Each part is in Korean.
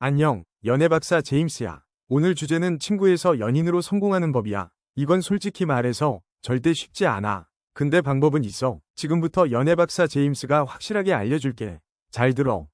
안녕, 연애박사 제임스야. 오늘 주제는 친구에서 연인으로 성공하는 법이야. 이건 솔직히 말해서 절대 쉽지 않아. 근데 방법은 있어. 지금부터 연애박사 제임스가 확실하게 알려줄게. 잘 들어.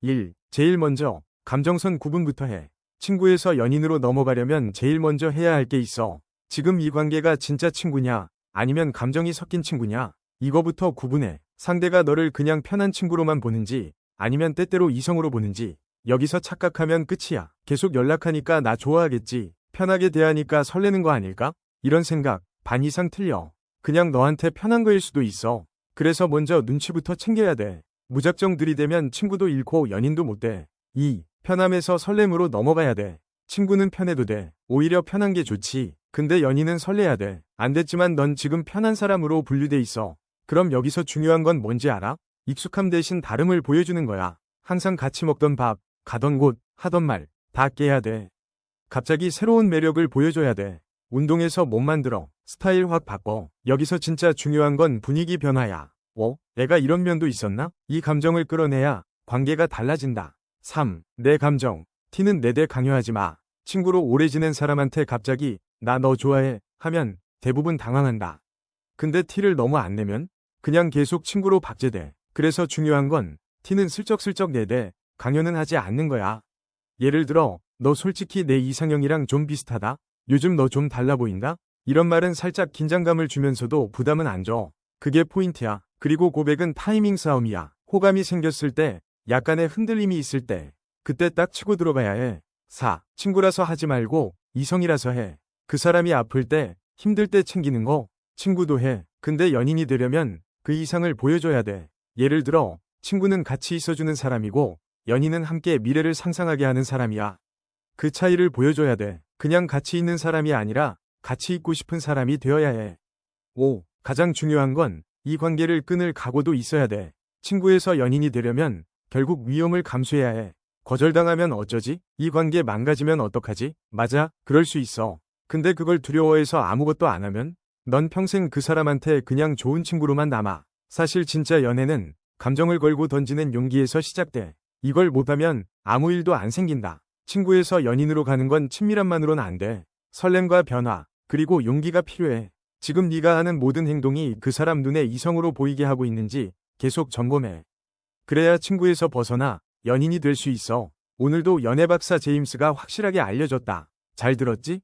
1. 제일 먼저, 감정선 구분부터 해. 친구에서 연인으로 넘어가려면 제일 먼저 해야 할 게 있어. 지금 이 관계가 진짜 친구냐, 아니면 감정이 섞인 친구냐, 이거부터 구분해. 상대가 너를 그냥 편한 친구로만 보는지, 아니면 때때로 이성으로 보는지, 여기서 착각하면 끝이야. 계속 연락하니까 나 좋아하겠지. 편하게 대하니까 설레는 거 아닐까? 이런 생각, 반 이상 틀려. 그냥 너한테 편한 거일 수도 있어. 그래서 먼저 눈치부터 챙겨야 돼. 무작정 들이대면 친구도 잃고 연인도 못 돼. 2. 편함에서 설렘으로 넘어가야 돼. 친구는 편해도 돼. 오히려 편한 게 좋지. 근데 연인은 설레야 돼. 안 됐지만 넌 지금 편한 사람으로 분류돼 있어. 그럼 여기서 중요한 건 뭔지 알아? 익숙함 대신 다름을 보여주는 거야. 항상 같이 먹던 밥, 가던 곳, 하던 말, 다 깨야 돼. 갑자기 새로운 매력을 보여줘야 돼. 운동에서 몸 만들어. 스타일 확 바꿔. 여기서 진짜 중요한 건 분위기 변화야. 어? 내가 이런 면도 있었나? 이 감정을 끌어내야 관계가 달라진다. 3. 내 감정. 티는 내대 강요하지 마. 친구로 오래 지낸 사람한테 갑자기 나 너 좋아해 하면 대부분 당황한다. 근데 티를 너무 안 내면 그냥 계속 친구로 박제돼. 그래서 중요한 건 티는 슬쩍슬쩍 내대 강요는 하지 않는 거야. 예를 들어 너 솔직히 내 이상형이랑 좀 비슷하다? 요즘 너 좀 달라 보인다? 이런 말은 살짝 긴장감을 주면서도 부담은 안 줘. 그게 포인트야. 그리고 고백은 타이밍 싸움이야. 호감이 생겼을 때, 약간의 흔들림이 있을 때, 그때 딱 치고 들어가야 해. 4. 친구라서 하지 말고 이성이라서 해. 그 사람이 아플 때, 힘들 때 챙기는 거 친구도 해. 근데 연인이 되려면 그 이상을 보여줘야 돼. 예를 들어 친구는 같이 있어주는 사람이고 연인은 함께 미래를 상상하게 하는 사람이야. 그 차이를 보여줘야 돼. 그냥 같이 있는 사람이 아니라 같이 있고 싶은 사람이 되어야 해. 5. 가장 중요한 건 이 관계를 끊을 각오도 있어야 돼. 친구에서 연인이 되려면 결국 위험을 감수해야 해. 거절당하면 어쩌지? 이 관계 망가지면 어떡하지? 맞아, 그럴 수 있어. 근데 그걸 두려워해서 아무것도 안 하면 넌 평생 그 사람한테 그냥 좋은 친구로만 남아. 사실 진짜 연애는 감정을 걸고 던지는 용기에서 시작돼. 이걸 못하면 아무 일도 안 생긴다. 친구에서 연인으로 가는 건 친밀함만으로는 안 돼. 설렘과 변화, 그리고 용기가 필요해. 지금 네가 하는 모든 행동이 그 사람 눈에 이성으로 보이게 하고 있는지 계속 점검해. 그래야 친구에서 벗어나 연인이 될 수 있어. 오늘도 연애박사 제임스가 확실하게 알려줬다. 잘 들었지?